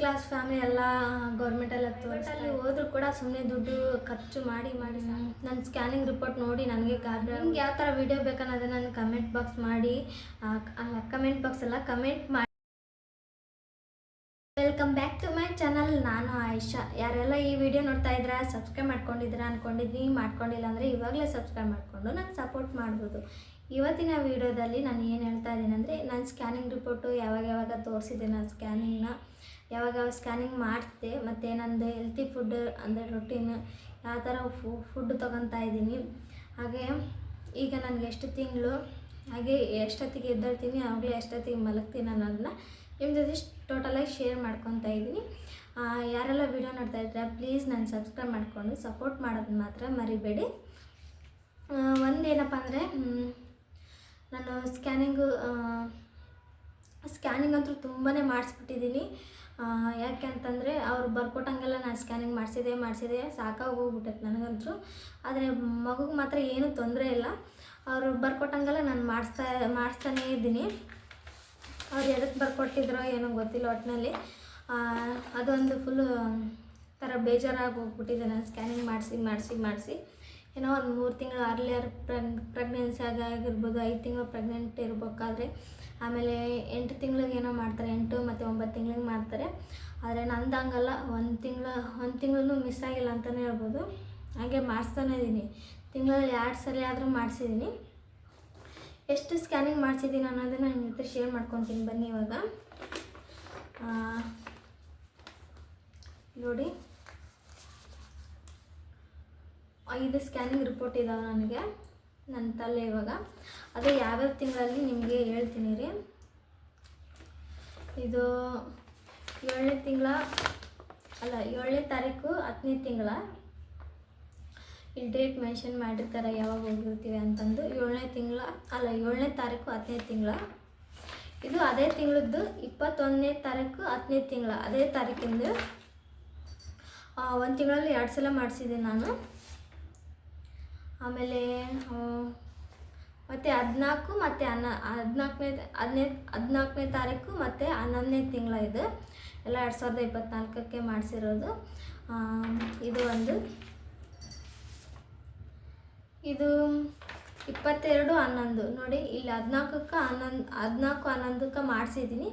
Class family ಎಲ್ಲ ಗೌರ್ಮೆಂಟಲ್ಲಿ ಅಲ್ಲಿ ಹೋದ್ರು ಕೂಡ ಸುಮ್ಮನೆ ದುಡ್ಡು ಖರ್ಚು ಮಾಡಿ ಮಾಡಿ ನನ್ನ ಸ್ಕ್ಯಾನಿಂಗ್ ರಿಪೋರ್ಟ್ ನೋಡಿ ನನಗೆ ಗಾಬರಿ ನಿಮ್ಗೆ ಯಾವ ಥರ ವಿಡಿಯೋ ಬೇಕನ್ನೋದನ್ನ ನಾನು ಕಮೆಂಟ್ ಬಾಕ್ಸ್ ಮಾಡಿ ಅಲ್ಲ ಕಮೆಂಟ್ ಬಾಕ್ಸ್ ಎಲ್ಲ ಕಮೆಂಟ್ ಮಾಡಿ. Welcome back to my channel ನಾನು ಆಯಿಷಾ. ಯಾರೆಲ್ಲ ಈ ವಿಡಿಯೋ ನೋಡ್ತಾ ಇದ್ದೀರಾ ಸಬ್ಸ್ಕ್ರೈಬ್ ಮಾಡ್ಕೊಂಡಿದ್ದೀರಾ ಅನ್ಕೊಂಡಿದ್ದೀನಿ. ಮಾಡ್ಕೊಂಡಿಲ್ಲ ಅಂದರೆ ಇವಾಗಲೇ ಸಬ್ಸ್ಕ್ರೈಬ್ ಮಾಡಿಕೊಂಡು ನಂಗೆ ಸಪೋರ್ಟ್ ಮಾಡ್ಬೋದು. ಇವತ್ತಿನ ವಿಡಿಯೋದಲ್ಲಿ ನಾನು ಏನು ಹೇಳ್ತಾ ಇದ್ದೀನಿ ಅಂದರೆ ನಾನು ಸ್ಕ್ಯಾನಿಂಗ್ ರಿಪೋರ್ಟು ಯಾವಾಗ ಯಾವಾಗ ತೋರಿಸಿದೆ ನಾನು ಸ್ಕ್ಯಾನಿಂಗ್ನ ಯಾವಾಗ ಯಾವಾಗ ಸ್ಕ್ಯಾನಿಂಗ್ ಮಾಡಿಸಿದೆ ಮತ್ತು ನಂದು ಹೆಲ್ತಿ ಫುಡ್ ಅಂದರೆ ರೊಟೀನ್ ಯಾವ ಥರ ಫುಡ್ ತೊಗೊತಾ ಇದ್ದೀನಿ. ಹಾಗೆ ಈಗ ನನಗೆ ಎಷ್ಟು ತಿಂಗಳು, ಹಾಗೆ ಎಷ್ಟೊತ್ತಿಗೆ ಎದ್ದೇಳ್ತೀನಿ ಆವಾಗಲೇ ಎಷ್ಟೊತ್ತಿಗೆ ಮಲಗ್ತೀನಿ ಅನ್ನೋದನ್ನ ನಿಮ್ಮ ಜೊತೆ ಟೋಟಲಾಗಿ ಶೇರ್ ಮಾಡ್ಕೊತಾ ಇದ್ದೀನಿ. ಯಾರೆಲ್ಲ ವಿಡಿಯೋ ನೋಡ್ತಾ ಇದ್ದೀರಾ ಪ್ಲೀಸ್ ನಾನು ಸಬ್ಸ್ಕ್ರೈಬ್ ಮಾಡಿಕೊಂಡು ಸಪೋರ್ಟ್ ಮಾಡೋದು ಮಾತ್ರ ಮರಿಬೇಡಿ. ಒಂದೇನಪ್ಪ ಅಂದರೆ ನಾನು ಸ್ಕ್ಯಾನಿಂಗು ಸ್ಕ್ಯಾನಿಂಗ್ ಅಂತೂ ತುಂಬಾ ಮಾಡಿಸ್ಬಿಟ್ಟಿದ್ದೀನಿ. ಯಾಕೆ ಅಂತಂದರೆ ಅವ್ರು ಬರ್ಕೊಟ್ಟಂಗೆಲ್ಲ ನಾನು ಸ್ಕ್ಯಾನಿಂಗ್ ಮಾಡಿಸಿದೆ ಮಾಡಿಸಿದೆ, ಸಾಕಾಗಿ ಹೋಗ್ಬಿಟ್ಟೈತೆ ನನಗಂತೂ ಆದರೆ ಮಗುಗೆ ಮಾತ್ರ ಏನೂ ತೊಂದರೆ ಇಲ್ಲ. ಅವರು ಬರ್ಕೊಟ್ಟಂಗೆಲ್ಲ ನಾನು ಮಾಡಿಸ್ತಾ, ಮಾಡಿಸ್ತಾನೇ ಇದ್ದೀನಿ. ಅವ್ರು ಎದಕ್ಕೆ ಬರ್ಕೊಟ್ಟಿದ್ರೋ ಏನೋ ಗೊತ್ತಿಲ್ಲ ಒಟ್ಟಿನಲ್ಲಿ ಅದೊಂದು ಫುಲ್ಲು ಥರ ಬೇಜಾರಾಗಿ ಹೋಗ್ಬಿಟ್ಟಿದೆ. ನಾನು ಸ್ಕ್ಯಾನಿಂಗ್ ಮಾಡಿಸಿ ಮಾಡಿಸಿ ಮಾಡಿಸಿ. ಏನೋ ಒಂದು ಮೂರು ತಿಂಗಳು ಅರ್ಲಿಯರ್ ಪ್ರೆಗ್, ಪ್ರೆಗ್ನೆನ್ಸಿ ಆಗಿ ಆಗಿರ್ಬೋದು ಐದು ತಿಂಗಳು ಪ್ರೆಗ್ನೆಂಟ್ ಇರಬೇಕಾದ್ರೆ, ಆಮೇಲೆ ಎಂಟು ತಿಂಗಳಿಗೆ ಏನೋ ಮಾಡ್ತಾರೆ, ಎಂಟು ಮತ್ತು ಒಂಬತ್ತು ತಿಂಗಳಿಗೆ ಮಾಡ್ತಾರೆ. ಆದರೆ ನಂದು ಹಂಗಲ್ಲ, ಒಂದು ತಿಂಗಳು, ಒಂದು ತಿಂಗಳೂ ಮಿಸ್ ಆಗಿಲ್ಲ ಅಂತಲೇ ಹೇಳ್ಬೋದು. ಹಾಗೆ ಮಾಡಿಸ್ತಾನೇ ಇದ್ದೀನಿ ತಿಂಗಳಲ್ಲಿ ಎರಡು ಸರಿ ಆದರೂ ಮಾಡಿಸಿದ್ದೀನಿ ಎಷ್ಟು ಸ್ಕ್ಯಾನಿಂಗ್ ಮಾಡಿಸಿದ್ದೀನಿ ಅನ್ನೋದನ್ನು ನಿಮ್ಮ ಜೊತೆ ಶೇರ್ ಮಾಡ್ಕೊತೀನಿ ಬನ್ನಿ ಇವಾಗ. ನೋಡಿ. ಐದು ಸ್ಕ್ಯಾನಿಂಗ್ ರಿಪೋರ್ಟ್ ಇದಾವೆ ನನಗೆ, ನನ್ನ ತಲೆ ಇವಾಗ. ಅದೇ ಯಾವ್ಯಾವ ತಿಂಗಳಲ್ಲಿ ನಿಮಗೆ ಹೇಳ್ತೀನಿ ರೀ. ಇದು ಏಳನೇ ತಿಂಗಳ, ಅಲ್ಲ ಏಳನೇ ತಾರೀಕು ಹತ್ತನೇ ತಿಂಗಳ. ಇಲ್ಲಿ ಡೇಟ್ ಮೆನ್ಷನ್ ಮಾಡಿರ್ತಾರೆ ಯಾವಾಗ ಹೋಗಿರ್ತೀವಿ ಅಂತಂದು. ಏಳನೇ ತಿಂಗಳ, ಅಲ್ಲ ಏಳನೇ ತಾರೀಕು ಹತ್ತನೇ ತಿಂಗಳ. ಇದು ಅದೇ ತಿಂಗಳದ್ದು ಇಪ್ಪತ್ತೊಂದನೇ ತಾರೀಕು ಹತ್ತನೇ ತಿಂಗಳ. ಅದೇ ತಾರೀಕಿಂದ ಒಂದು ತಿಂಗಳಲ್ಲಿ ಎರಡು ಸಲ ಮಾಡಿಸಿದ್ದೀನಿ ನಾನು. ಆಮೇಲೆ ಮತ್ತು ಹದಿನಾಲ್ಕು ಮತ್ತು ಹನ್ನ ಹದಿನಾಲ್ಕನೇ, ಹದಿನೈ, ಹದಿನಾಲ್ಕನೇ ತಾರೀಕು ಮತ್ತು ಹನ್ನೊಂದನೇ ತಿಂಗಳ ಇದು. ಎಲ್ಲ ಎರಡು ಸಾವಿರದ ಇಪ್ಪತ್ತ್ನಾಲ್ಕಕ್ಕೆ ಮಾಡಿಸಿರೋದು. ಇದು ಒಂದು. ಇದು ಇಪ್ಪತ್ತೆರಡು ಹನ್ನೊಂದು. ನೋಡಿ, ಇಲ್ಲಿ ಹದಿನಾಲ್ಕಕ್ಕೆ ಹನ್ನೊಂದು, ಹದಿನಾಲ್ಕು ಹನ್ನೊಂದಕ್ಕೆ ಮಾಡಿಸಿದ್ದೀನಿ.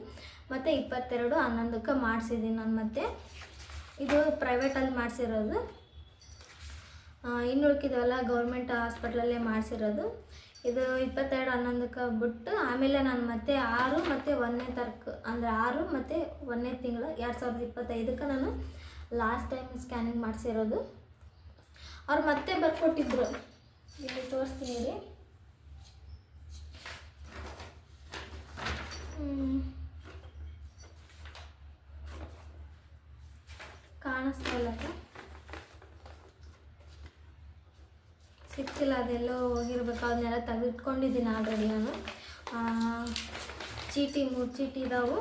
ಮತ್ತು ಇಪ್ಪತ್ತೆರಡು ಹನ್ನೊಂದಕ್ಕೆ ಮಾಡಿಸಿದ್ದೀನಿ ನಾನು ಮತ್ತೆ. ಇದು ಪ್ರೈವೇಟಲ್ಲಿ ಮಾಡಿಸಿರೋದು. ಇನ್ನು ಉಳ್ಕಿದವಲ್ಲ ಗೌರ್ಮೆಂಟ್ ಹಾಸ್ಪಿಟ್ಲಲ್ಲೇ ಮಾಡಿಸಿರೋದು. ಇದು ಇಪ್ಪತ್ತೆರಡು ಹನ್ನೊಂದಕ್ಕೆ ಬಿಟ್ಟು ಆಮೇಲೆ ನಾನು ಮತ್ತೆ ಆರು ಮತ್ತು ಒಂದನೇ ತಾರೀಕು, ಅಂದರೆ ಆರು ಮತ್ತು ಒಂದನೇ ತಿಂಗಳು ಎರಡು ಸಾವಿರದ ಇಪ್ಪತ್ತೈದಕ್ಕೆ ನಾನು ಲಾಸ್ಟ್ ಟೈಮ್ ಸ್ಕ್ಯಾನಿಂಗ್ ಮಾಡಿಸಿರೋದು. ಅವ್ರು ಮತ್ತೆ ಬರ್ಕೊಟ್ಟಿದ್ರು. ಇಲ್ಲಿ ತೋರಿಸ್ತೀನಿ ರೀ. ಕಾಣಿಸ್ತಾ ಇಲ್ಲ ಸಿಕ್ತಿಲ್ಲ ಅದೆಲ್ಲೋ ಹೋಗಿರ್ಬೇಕು. ಅದನ್ನೆಲ್ಲ ತೆಗೆದುಕೊಂಡಿದ್ದೀನಿ ಆಲ್ರೆಡಿ ನಾನು. ಚೀಟಿ ಮೂರು ಚೀಟಿ ಇದಾವು.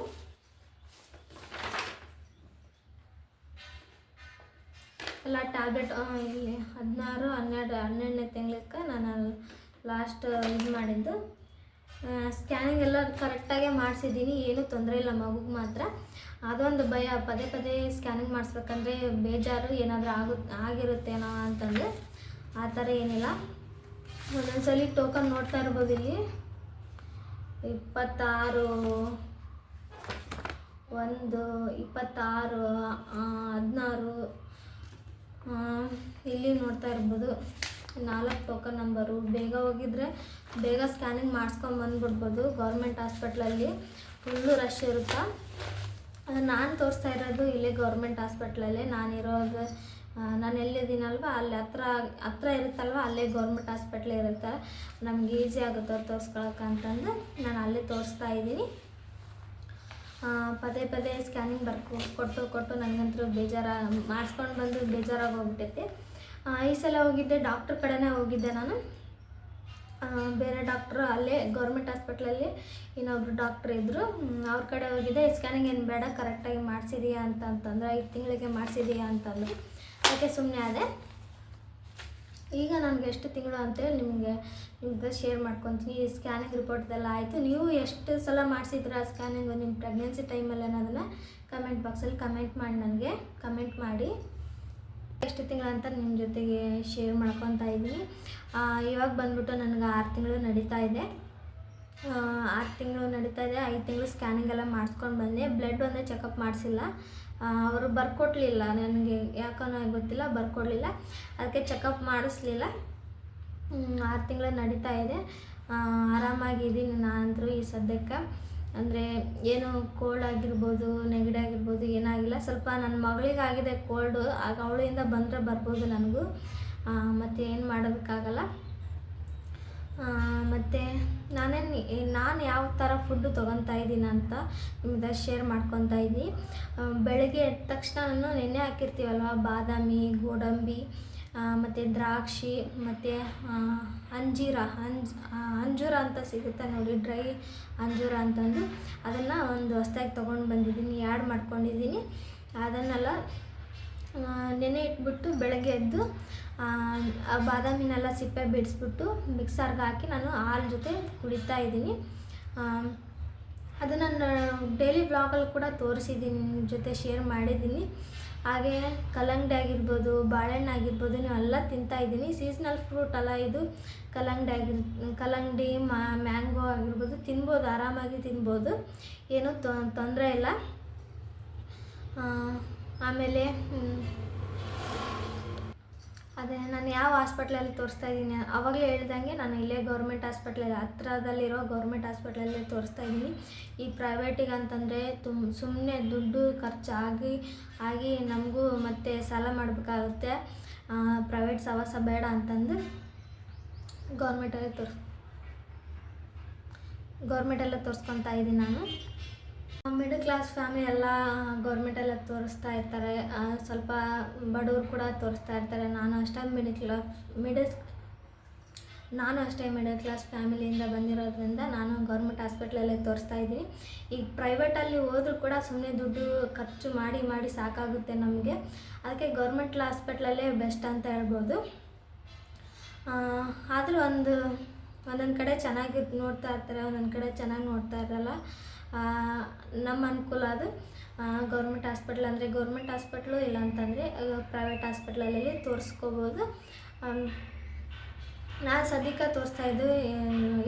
ಎಲ್ಲ ಟ್ಯಾಬ್ಲೆಟ್ ಇಲ್ಲಿ ಹದಿನಾರು, ಹನ್ನೆರಡು, ಹನ್ನೆರಡನೇ ತಿಂಗ್ಳಕ್ಕೆ ನಾನು ಲಾಸ್ಟ್ ಇದು ಮಾಡಿದ್ದು. ಸ್ಕ್ಯಾನಿಂಗ್ ಎಲ್ಲ ಕರೆಕ್ಟಾಗೇ ಮಾಡಿಸಿದ್ದೀನಿ, ಏನೂ ತೊಂದರೆ ಇಲ್ಲ ಮಗುಗೆ ಮಾತ್ರ. ಅದೊಂದು ಭಯ, ಪದೇ ಪದೇ ಸ್ಕ್ಯಾನಿಂಗ್ ಮಾಡಿಸ್ಬೇಕಂದ್ರೆ ಬೇಜಾರು ಏನಾದರೂ ಆಗುತ್ತೆ ಆಗಿರುತ್ತೇನೋ ಅಂತಂದು. ಆ ಥರ ಏನಿಲ್ಲ. ಒಂದೊಂದ್ಸಲಿ ಟೋಕನ್ ನೋಡ್ತಾ ಇರ್ಬೋದು ಇಲ್ಲಿ. ಇಪ್ಪತ್ತಾರು, ಒಂದು, ಇಪ್ಪತ್ತಾರು ಹದಿನಾರು ಇಲ್ಲಿ ನೋಡ್ತಾ ಇರ್ಬೋದು. ನಾಲ್ಕು ಟೋಕನ್ ನಂಬರು ಬೇಗ ಹೋಗಿದ್ರೆ ಬೇಗ ಸ್ಕ್ಯಾನಿಂಗ್ ಮಾಡಿಸ್ಕೊಂಡು ಬಂದುಬಿಡ್ಬೋದು ಗೌರ್ಮೆಂಟ್ ಹಾಸ್ಪಿಟ್ಲಲ್ಲಿ ಫುಲ್ಲು ರಶ್ ಇರುತ್ತಾ? ನಾನು ತೋರಿಸ್ತಾ ಇರೋದು ಇಲ್ಲೇ ಗೌರ್ಮೆಂಟ್ ಹಾಸ್ಪಿಟ್ಲಲ್ಲೇ ನಾನಿರೋದು ನಾನು ಎಲ್ಲಿದ್ದೀನಲ್ವ? ಅಲ್ಲಿ ಹತ್ರ ಹತ್ರ ಇರುತ್ತಲ್ವ? ಅಲ್ಲೇ ಗೌರ್ಮೆಂಟ್ ಹಾಸ್ಪಿಟ್ಲ್ ಇರುತ್ತೆ. ನಮ್ಗೆ ಈಸಿ ಆಗುತ್ತೆ ತೋರಿಸ್ಕೊಳಕ್ಕೆ ಅಂತಂದು ನಾನು ಅಲ್ಲೇ ತೋರಿಸ್ತಾ ಇದ್ದೀನಿ. ಪದೇ ಪದೇ ಸ್ಕ್ಯಾನಿಂಗ್ ಬರ್ಕೊ, ಕೊಟ್ಟು ಕೊಟ್ಟು ನನಗಂತೂ ಬೇಜಾರ, ಮಾಡಿಸ್ಕೊಂಡು ಬಂದು ಬೇಜಾರಾಗಿ ಹೋಗ್ಬಿಟ್ಟೈತಿ ಈ ಸಲ ಹೋಗಿದ್ದೆ ಡಾಕ್ಟ್ರ್ ಕಡೆನೇ ಹೋಗಿದ್ದೆ ನಾನು. ಬೇರೆ ಡಾಕ್ಟ್ರು ಅಲ್ಲೇ ಗೌರ್ಮೆಂಟ್ ಹಾಸ್ಪಿಟ್ಲಲ್ಲಿ ಇನ್ನೊಬ್ರು ಡಾಕ್ಟ್ರ್ ಇದ್ದರು ಅವ್ರ ಕಡೆ ಹೋಗಿದ್ದೆ ಸ್ಕ್ಯಾನಿಂಗ್ ಏನು ಬೇಡ ಕರೆಕ್ಟಾಗಿ ಮಾಡಿಸಿದೀಯಾ ಅಂತ, ಅಂತಂದ್ರೆ, ಐದು ತಿಂಗಳಿಗೆ ಮಾಡಿಸಿದೀಯಾ ಅಂತಂದ್ರು. ಅದಕ್ಕೆ ಸುಮ್ಮನೆ ಅದೇ ಈಗ ನನಗೆ ಎಷ್ಟು ತಿಂಗಳು ಅಂತೇಳಿ ನಿಮಗೆ ನಿಮ್ಗೆ ಶೇರ್ ಮಾಡ್ಕೊತೀನಿ. ಈ ಸ್ಕ್ಯಾನಿಂಗ್ ರಿಪೋರ್ಟ್ದೆಲ್ಲ ಆಯಿತು. ನೀವು ಎಷ್ಟು ಸಲ ಮಾಡಿಸಿದ್ರ ಸ್ಕ್ಯಾನಿಂಗು ನಿಮ್ಮ ಪ್ರೆಗ್ನೆನ್ಸಿ ಟೈಮಲ್ಲಿ ಅನ್ನೋದನ್ನು ಕಮೆಂಟ್ ಬಾಕ್ಸಲ್ಲಿ ಕಮೆಂಟ್ ಮಾಡಿ ನನಗೆ. ಕಮೆಂಟ್ ಮಾಡಿ. ಎಷ್ಟು ತಿಂಗಳು ಅಂತ ನಿಮ್ಮ ಜೊತೆಗೆ ಶೇರ್ ಮಾಡ್ಕೊತಾ ಇದ್ದೀನಿ. ಇವಾಗ ಬಂದ್ಬಿಟ್ಟು ನನಗೆ ಆರು ತಿಂಗಳು ನಡೀತಾ ಇದೆ. ಆರು ತಿಂಗಳು ನಡೀತಾ ಇದೆ. ಐದು ತಿಂಗಳು ಸ್ಕ್ಯಾನಿಂಗ್ ಎಲ್ಲ ಮಾಡಿಸ್ಕೊಂಡು ಬಂದೆ. ಬ್ಲಡ್ ಒಂದೇ ಚೆಕಪ್ ಮಾಡಿಸಿಲ್ಲ. ಅವರು ಬರ್ಕೊಡ್ಲಿಲ್ಲ. ನನಗೆ ಯಾಕೋ ನನಗೆ ಗೊತ್ತಿಲ್ಲ, ಬರ್ಕೊಡ್ಲಿಲ್ಲ. ಅದಕ್ಕೆ ಚೆಕಪ್ ಮಾಡಿಸ್ಲಿಲ್ಲ. ಆರು ತಿಂಗಳು ನಡೀತಾ ಇದೆ. ಆರಾಮಾಗಿದ್ದೀನಿ ನಾನಂತರೂ ಈ ಸದ್ಯಕ್ಕೆ. ಅಂದರೆ ಏನು ಕೋಲ್ಡ್ ಆಗಿರ್ಬೋದು, ನೆಗಡಿ ಆಗಿರ್ಬೋದು, ಏನಾಗಿಲ್ಲ. ಸ್ವಲ್ಪ ನನ್ನ ಮಗಳಿಗಾಗಿದೆ ಕೋಲ್ಡು ಆಗ ಅವಳಿಂದ ಬಂದರೆ ಬರ್ಬೋದು ನನಗೂ. ಮತ್ತು ಏನು ಮಾಡೋದಕ್ಕಾಗಲ್ಲ ಮತ್ತು ನಾನೇನು ನಾನು ಯಾವ ಥರ ಫುಡ್ಡು ತೊಗೊತಾ ಇದ್ದೀನಿ ಅಂತ ನಿಮ್ಗೆ ಶೇರ್ ಮಾಡ್ಕೊತಾ ಇದ್ದೀನಿ. ಬೆಳಗ್ಗೆ ಎದ್ದ ತಕ್ಷಣ ನಾನು ಹಾಕಿರ್ತೀವಲ್ವ? ಬಾದಾಮಿ, ಗೋಡಂಬಿ ಮತ್ತು ದ್ರಾಕ್ಷಿ, ಮತ್ತು ಅಂಜೀರ. ಅಂಜ್ ಅಂಜೂರ ಅಂತ ಸಿಗುತ್ತೆ ನೋಡಿ. ಡ್ರೈ ಅಂಜೂರ ಅಂತಂದು. ಅದನ್ನು ಒಂದು ಹೊಸ್ದಾಗಿ ತೊಗೊಂಡು ಬಂದಿದ್ದೀನಿ. ಆ್ಯಡ್ ಮಾಡ್ಕೊಂಡಿದ್ದೀನಿ. ಅದನ್ನೆಲ್ಲ ನೆನೆ ಇಟ್ಬಿಟ್ಟು ಬೆಳಗ್ಗೆ ಎದ್ದು ಬಾದಾಮಿನೆಲ್ಲ ಸಿಪ್ಪೆ ಬಿಡಿಸ್ಬಿಟ್ಟು ಮಿಕ್ಸರ್ಗೆ ಹಾಕಿ ನಾನು ಹಾಲು ಜೊತೆ ಕುಡಿತಾ ಇದ್ದೀನಿ. ಅದನ್ನು ನಾನು ಡೈಲಿ ಬ್ಲಾಗಲ್ಲಿ ಕೂಡ ತೋರಿಸಿದ್ದೀನಿ ಜೊತೆ ಶೇರ್ ಮಾಡಿದ್ದೀನಿ ಹಾಗೆ ಕಲ್ಲಂಗಡಿ ಆಗಿರ್ಬೋದು, ಬಾಳೆಹಣ್ಣು ಆಗಿರ್ಬೋದು ಎಲ್ಲ ತಿಂತಾ ಇದ್ದೀನಿ. ಸೀಸ್ನಲ್ ಫ್ರೂಟ್ ಅಲ್ಲ ಇದು. ಕಲ್ಲಂಗಡಿ ಆಗಿರ್, ಕಲ್ಲಂಗಡಿ ಮ್ಯಾಂಗೋ ಆಗಿರ್ಬೋದು, ತಿನ್ಬೋದು, ಆರಾಮಾಗಿ ತಿನ್ಬೋದು. ಏನೂ ತೊಂದರೆ ಇಲ್ಲ. ಆಮೇಲೆ ಅದೇ, ನಾನು ಯಾವ ಹಾಸ್ಪಿಟ್ಲಲ್ಲಿ ತೋರಿಸ್ತಾ ಇದ್ದೀನಿ, ಅವಾಗಲೇ ಹೇಳ್ದಂಗೆ ನಾನು ಇಲ್ಲೇ ಗೌರ್ಮೆಂಟ್ ಹಾಸ್ಪಿಟ್ಲಲ್ಲಿ, ಹತ್ರದಲ್ಲಿರೋ ಗೌರ್ಮೆಂಟ್ ಹಾಸ್ಪಿಟ್ಲಲ್ಲೇ ತೋರಿಸ್ತಾ ಇದ್ದೀನಿ. ಈ ಪ್ರೈವೇಟಿಗೆ ಅಂತಂದರೆ ತುಮ್ ಸುಮ್ಮನೆ ದುಡ್ಡು ಖರ್ಚಾಗಿ ಆಗಿ ನಮಗೂ ಮತ್ತೆ ಸಾಲ ಮಾಡಬೇಕಾಗುತ್ತೆ. ಪ್ರೈವೇಟ್ ಸವಾಸ ಬೇಡ ಅಂತಂದು ಗೌರ್ಮೆಂಟಲ್ಲೇ ತೋರಿಸ್, ಗೌರ್ಮೆಂಟಲ್ಲೇ ತೋರಿಸ್ಕೊತಾ ಇದ್ದೀನಿ ನಾನು. ಮಿಡಲ್ ಕ್ಲಾಸ್ ಫ್ಯಾಮಿಲಿ ಎಲ್ಲ ಗೌರ್ಮೆಂಟೆಲ್ಲ ತೋರಿಸ್ತಾ ಇರ್ತಾರೆ. ಸ್ವಲ್ಪ ಬಡವರು ಕೂಡ ತೋರಿಸ್ತಾ ಇರ್ತಾರೆ. ನಾನು ಅಷ್ಟೇ ಮಿಡಲ್ ಕ್ಲಾಸ್ ಮಿಡಲ್ ನಾನು ಅಷ್ಟೇ ಮಿಡಲ್ ಕ್ಲಾಸ್ ಫ್ಯಾಮಿಲಿಯಿಂದ ಬಂದಿರೋದ್ರಿಂದ ನಾನು ಗೌರ್ಮೆಂಟ್ ಹಾಸ್ಪಿಟ್ಲಲ್ಲೇ ತೋರಿಸ್ತಾ ಇದ್ದೀನಿ. ಈಗ ಪ್ರೈವೇಟಲ್ಲಿ ಹೋದರೂ ಕೂಡ ಸುಮ್ಮನೆ ದುಡ್ಡು ಖರ್ಚು ಮಾಡಿ ಮಾಡಿ ಸಾಕಾಗುತ್ತೆ ನಮಗೆ. ಅದಕ್ಕೆ ಗೌರ್ಮೆಂಟ್ ಹಾಸ್ಪಿಟ್ಲಲ್ಲೇ ಬೆಸ್ಟ್ ಅಂತ ಹೇಳ್ಬೋದು. ಆದರೂ ಒಂದು, ಒಂದೊಂದು ಕಡೆ ಚೆನ್ನಾಗಿ ನೋಡ್ತಾ ಇರ್ತಾರೆ, ಒಂದೊಂದು ಕಡೆ ಚೆನ್ನಾಗಿ ನೋಡ್ತಾ ಇರಲ್ಲ. ನಮ್ಮ ಅನುಕೂಲ ಅದು. ಗೌರ್ಮೆಂಟ್ ಹಾಸ್ಪಿಟ್ಲ್ ಅಂದರೆ ಗೌರ್ಮೆಂಟ್ ಹಾಸ್ಪಿಟ್ಲು ಇಲ್ಲ ಅಂತಂದರೆ ಪ್ರೈವೇಟ್ ಹಾಸ್ಪಿಟ್ಲಲ್ಲಿ ತೋರಿಸ್ಕೋಬೋದು. ನಾನು ಸದ್ಯಕ್ಕೆ ತೋರಿಸ್ತಾ ಇದ್ದು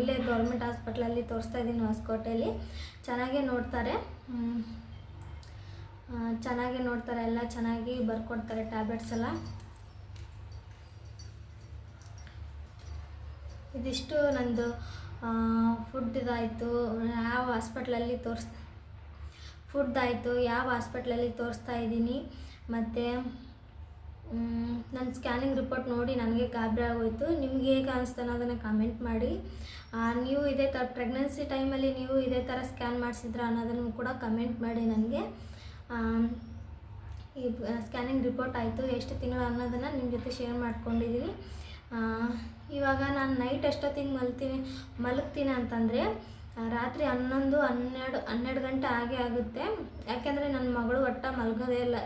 ಇಲ್ಲೇ ಗೌರ್ಮೆಂಟ್ ಹಾಸ್ಪಿಟ್ಲಲ್ಲಿ ತೋರಿಸ್ತಾ ಇದ್ದೀನಿ ಹೊಸಕೋಟೆಯಲ್ಲಿ. ಚೆನ್ನಾಗೇ ನೋಡ್ತಾರೆ. ಚೆನ್ನಾಗೇ ನೋಡ್ತಾರೆ, ಎಲ್ಲ ಚೆನ್ನಾಗಿ ಬರ್ಕೊಡ್ತಾರೆ ಟ್ಯಾಬ್ಲೆಟ್ಸ್ ಎಲ್ಲ. ಇದಿಷ್ಟು ನಂದು. ಫುಡ್ ಇದಾಯಿತು. ಯಾವ ಹಾಸ್ಪಿಟ್ಲಲ್ಲಿ ತೋರಿಸ್ ಫುಡ್ ಆಯಿತು. ಯಾವ ಹಾಸ್ಪಿಟ್ಲಲ್ಲಿ ತೋರಿಸ್ತಾ ಇದ್ದೀನಿ? ಮತ್ತು ನನ್ನ ಸ್ಕ್ಯಾನಿಂಗ್ ರಿಪೋರ್ಟ್ ನೋಡಿ ನನಗೆ ಗಾಬರಿ ಆಗೋಯ್ತು. ನಿಮ್ಗೆ ಹೇಗೆ ಅನಿಸ್ತು ಅನ್ನೋದನ್ನು ಕಮೆಂಟ್ ಮಾಡಿ. ನೀವು ಇದೇ ಥರ ಪ್ರೆಗ್ನೆನ್ಸಿ ಟೈಮಲ್ಲಿ ನೀವು ಇದೇ ಥರ ಸ್ಕ್ಯಾನ್ ಮಾಡಿಸಿದ್ರ ಅನ್ನೋದನ್ನು ಕೂಡ ಕಮೆಂಟ್ ಮಾಡಿ ನನಗೆ. ಈ ಸ್ಕ್ಯಾನಿಂಗ್ ರಿಪೋರ್ಟ್ ಆಯಿತು. ಎಷ್ಟು ತಿಂಗಳು ಅನ್ನೋದನ್ನು ನಿಮ್ಮ ಜೊತೆ ಶೇರ್ ಮಾಡ್ಕೊಂಡಿದ್ದೀನಿ ಇವಾಗ ನಾನು ನೈಟ್ ಎಷ್ಟೊತ್ತಿಗೆ ಮಲ್ತೀನಿ ಮಲಗ್ತೀನಿ ಅಂತಂದರೆ ರಾತ್ರಿ ಹನ್ನೊಂದು, ಹನ್ನೆರಡು ಹನ್ನೆರಡು ಗಂಟೆ ಆಗೇ ಆಗುತ್ತೆ. ಯಾಕೆಂದರೆ ನನ್ನ ಮಗಳು ಒಟ್ಟ ಮಲಗೋದೇ ಇಲ್ಲ.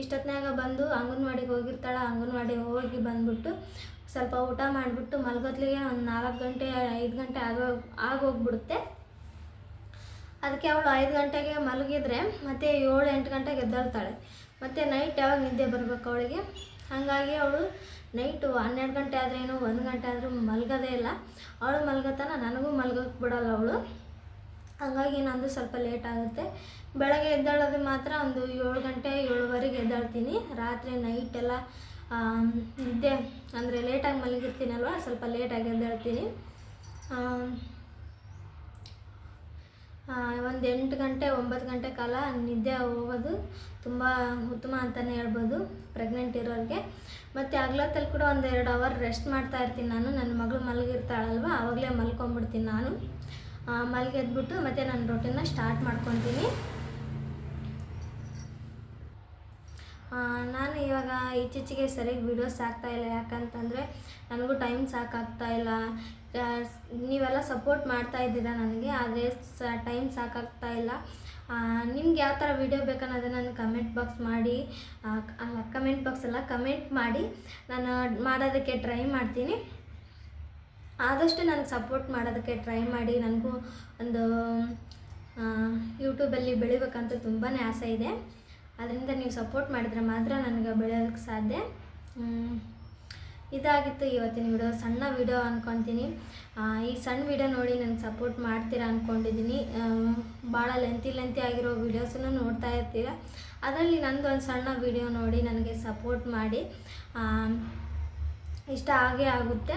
ಇಷ್ಟೊತ್ತಿನಾಗ ಬಂದು ಅಂಗನವಾಡಿಗೆ ಹೋಗಿರ್ತಾಳೆ, ಅಂಗನವಾಡಿಗೆ ಹೋಗಿ ಬಂದುಬಿಟ್ಟು ಸ್ವಲ್ಪ ಊಟ ಮಾಡಿಬಿಟ್ಟು ಮಲಗೋದ್ಲಿಗೆ ಒಂದು ನಾಲ್ಕು ಗಂಟೆ, ಐದು ಗಂಟೆ ಆಗೋ, ಆಗೋಗ್ಬಿಡುತ್ತೆ. ಅದಕ್ಕೆ ಅವಳು ಐದು ಗಂಟೆಗೆ ಮಲಗಿದ್ರೆ ಮತ್ತೆ ಏಳು, ಎಂಟು ಗಂಟೆಗೆ ಎದ್ದೇಳ್ತಾಳೆ. ಮತ್ತು ನೈಟ್ ಯಾವಾಗ ನಿದ್ದೆ ಬರಬೇಕು ಅವಳಿಗೆ? ಹಾಗಾಗಿ ಅವಳು ನೈಟು ಹನ್ನೆರಡು ಗಂಟೆ ಆದ್ರೇನು ಒಂದು ಗಂಟೆ ಆದರೂ ಮಲಗೋದೇ ಇಲ್ಲ. ಅವಳು ಮಲಗತ್ತಾನ ನನಗೂ ಮಲಗಕ್ಕೆ ಬಿಡಲ್ಲ ಅವಳು. ಹಾಗಾಗಿ ನಂದು ಸ್ವಲ್ಪ ಲೇಟ್ ಆಗುತ್ತೆ. ಬೆಳಗ್ಗೆ ಎದ್ದೇಳೋದು ಮಾತ್ರ ಒಂದು ಏಳು ಗಂಟೆ, ಏಳುವರೆಗೆ ಎದ್ದಾಳ್ತೀನಿ. ರಾತ್ರಿ ನೈಟ್ ಎಲ್ಲ ನಿದ್ದೆ ಅಂದರೆ ಲೇಟಾಗಿ ಮಲಗಿರ್ತೀನಲ್ವ, ಸ್ವಲ್ಪ ಲೇಟಾಗಿ ಎದ್ದಾಳ್ತೀನಿ. ಒಂದು ಎಂಟು ಗಂಟೆ, ಒಂಬತ್ತು ಗಂಟೆ ಕಾಲ ನಿದ್ದೆ ಹೋಗೋದು ತುಂಬ ಉತ್ತಮ ಅಂತಲೇ ಹೇಳ್ಬೋದು ಪ್ರೆಗ್ನೆಂಟ್ ಇರೋರಿಗೆ. ಮತ್ತು ಹಗ್ಲತ್ತಲ್ಲಿ ಕೂಡ ಒಂದು ಎರಡು ಅವರ್ ರೆಸ್ಟ್ ಮಾಡ್ತಾ ಇರ್ತೀನಿ ನಾನು. ನನ್ನ ಮಗಳು ಮಲಗಿರ್ತಾಳಲ್ವ? ಆವಾಗಲೇ ಮಲ್ಕೊಂಬಿಡ್ತೀನಿ ನಾನು. ಮಲಗೆದ್ಬಿಟ್ಟು ಮತ್ತು ನನ್ನ ರೊಟ್ಟಿನ ಸ್ಟಾರ್ಟ್ ಮಾಡ್ಕೊತೀನಿ. ನಾನು ಇವಾಗ ಇತ್ತೀಚೆಗೆ ಸರಿಯಾಗಿ ವೀಡಿಯೋಸ್ ಆಗ್ತಾಯಿಲ್ಲ ಯಾಕಂತಂದರೆ ನನಗೂ ಟೈಮ್ ಸಾಕಾಗ್ತಾ ಇಲ್ಲ. ನೀವೆಲ್ಲ ಸಪೋರ್ಟ್ ಮಾಡ್ತಾ ಇದ್ದೀರಾ ನನಗೆ, ಆದರೆ ಸ ಟೈಮ್ ಸಾಕಾಗ್ತಾ ಇಲ್ಲ. ನಿಮ್ಗೆ ಯಾವ ಥರ ವೀಡಿಯೋ ಬೇಕನ್ನೋದನ್ನು ನಾನು ಕಮೆಂಟ್ ಬಾಕ್ಸ್ ಮಾಡಿ ಅಲ್ಲ ಕಮೆಂಟ್ ಬಾಕ್ಸ್ ಅಲ್ಲ ಕಮೆಂಟ್ ಮಾಡಿ, ನಾನು ಮಾಡೋದಕ್ಕೆ ಟ್ರೈ ಮಾಡ್ತೀನಿ. ಆದಷ್ಟು ನನಗೆ ಸಪೋರ್ಟ್ ಮಾಡೋದಕ್ಕೆ ಟ್ರೈ ಮಾಡಿ, ನನಗೂ ಒಂದು ಯೂಟ್ಯೂಬಲ್ಲಿ ಬೆಳಿಬೇಕಂತ ತುಂಬಾ ಆಸೆ ಇದೆ. ಅದರಿಂದ ನೀವು ಸಪೋರ್ಟ್ ಮಾಡಿದ್ರೆ ಮಾತ್ರ ನನಗೆ ಬೆಳೆಯೋದಕ್ಕೆ ಸಾಧ್ಯ. ಇದಾಗಿತ್ತು ಇವತ್ತಿನ ವಿಡಿಯೋ. ಸಣ್ಣ ವಿಡಿಯೋ ಅಂದ್ಕೊತೀನಿ ಈ ಸಣ್ಣ ವಿಡಿಯೋ ನೋಡಿ ನನಗೆ ಸಪೋರ್ಟ್ ಮಾಡ್ತೀರಾ ಅಂದ್ಕೊಂಡಿದ್ದೀನಿ ಭಾಳ ಲೆಂತಿ ಲೆಂತಿ ಆಗಿರೋ ವೀಡಿಯೋಸನ್ನು ನೋಡ್ತಾ ಇರ್ತೀರ. ಅದರಲ್ಲಿ ನಂದು ಒಂದು ಸಣ್ಣ ವಿಡಿಯೋ ನೋಡಿ ನನಗೆ ಸಪೋರ್ಟ್ ಮಾಡಿ. ಇಷ್ಟ ಆಗೇ ಆಗುತ್ತೆ.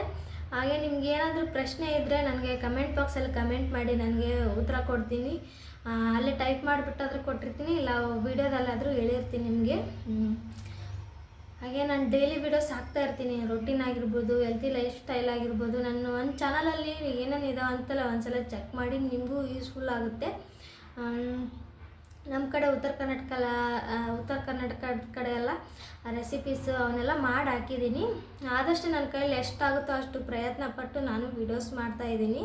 ಹಾಗೆ ನಿಮ್ಗೆ ಏನಾದರೂ ಪ್ರಶ್ನೆ ಇದ್ದರೆ ನನಗೆ ಕಮೆಂಟ್ ಬಾಕ್ಸಲ್ಲಿ ಕಮೆಂಟ್ ಮಾಡಿ ನನಗೆ ಉತ್ತರ ಕೊಡ್ತೀನಿ. ಅಲ್ಲೇ ಟೈಪ್ ಮಾಡಿಬಿಟ್ಟಾದ್ರೂ ಕೊಟ್ಟಿರ್ತೀನಿ, ಇಲ್ಲ ವಿಡಿಯೋದಲ್ಲಾದರೂ ಹೇಳಿರ್ತೀನಿ ನಿಮಗೆ. ಹಾಗೆ ನಾನು ಡೈಲಿ ವಿಡಿಯೋಸ್ ಹಾಕ್ತಾ ಇರ್ತೀನಿ. ರೊಟೀನ್ ಆಗಿರ್ಬೋದು ಹೆಲ್ತಿ ಲೈಫ್ ಸ್ಟೈಲ್ ಆಗಿರ್ಬೋದು. ನನ್ನ ಒಂದು ಚಾನಲಲ್ಲಿ ಏನೇನು ಇದಾವೆ ಅಂತೆಲ್ಲ ಒಂದ್ಸಲ ಚೆಕ್ ಮಾಡಿ ನಿಮಗೂ ಯೂಸ್ಫುಲ್ ಆಗುತ್ತೆ. ನಮ್ಮ ಕಡೆ ಉತ್ತರ ಕರ್ನಾಟಕ ಉತ್ತರ ಕರ್ನಾಟಕ ಕಡೆ ಎಲ್ಲ ರೆಸಿಪೀಸ್ ಅವನ್ನೆಲ್ಲ ಮಾಡಿ ಹಾಕಿದ್ದೀನಿ. ಆದಷ್ಟು ನನ್ನ ಕೈಯಲ್ಲಿ ಎಷ್ಟಾಗುತ್ತೋ ಅಷ್ಟು ಪ್ರಯತ್ನ ಪಟ್ಟು ನಾನು ವಿಡಿಯೋಸ್ ಮಾಡ್ತಾ ಇದ್ದೀನಿ.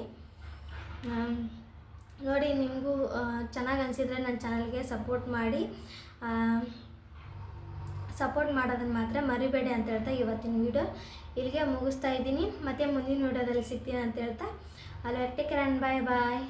ನೋಡಿ ನಿಮಗೂ ಚೆನ್ನಾಗಿ ಅನಿಸಿದರೆ ನನ್ನ ಚಾನಲ್ಗೆ ಸಪೋರ್ಟ್ ಮಾಡಿ. ಸಪೋರ್ಟ್ ಮಾಡೋದನ್ನು ಮಾತ್ರ ಮರಿಬೇಡಿ ಅಂತ ಹೇಳ್ತಾ ಇವತ್ತಿನ ವಿಡಿಯೋ ಇಲ್ಲಿಗೆ ಮುಗಿಸ್ತಾ ಇದ್ದೀನಿ. ಮತ್ತೆ ಮುಂದಿನ ವಿಡಿಯೋದಲ್ಲಿ ಸಿಗ್ತೀನಿ ಅಂತ ಹೇಳ್ತಾ. ಅಲ್ಲ take care and bye bye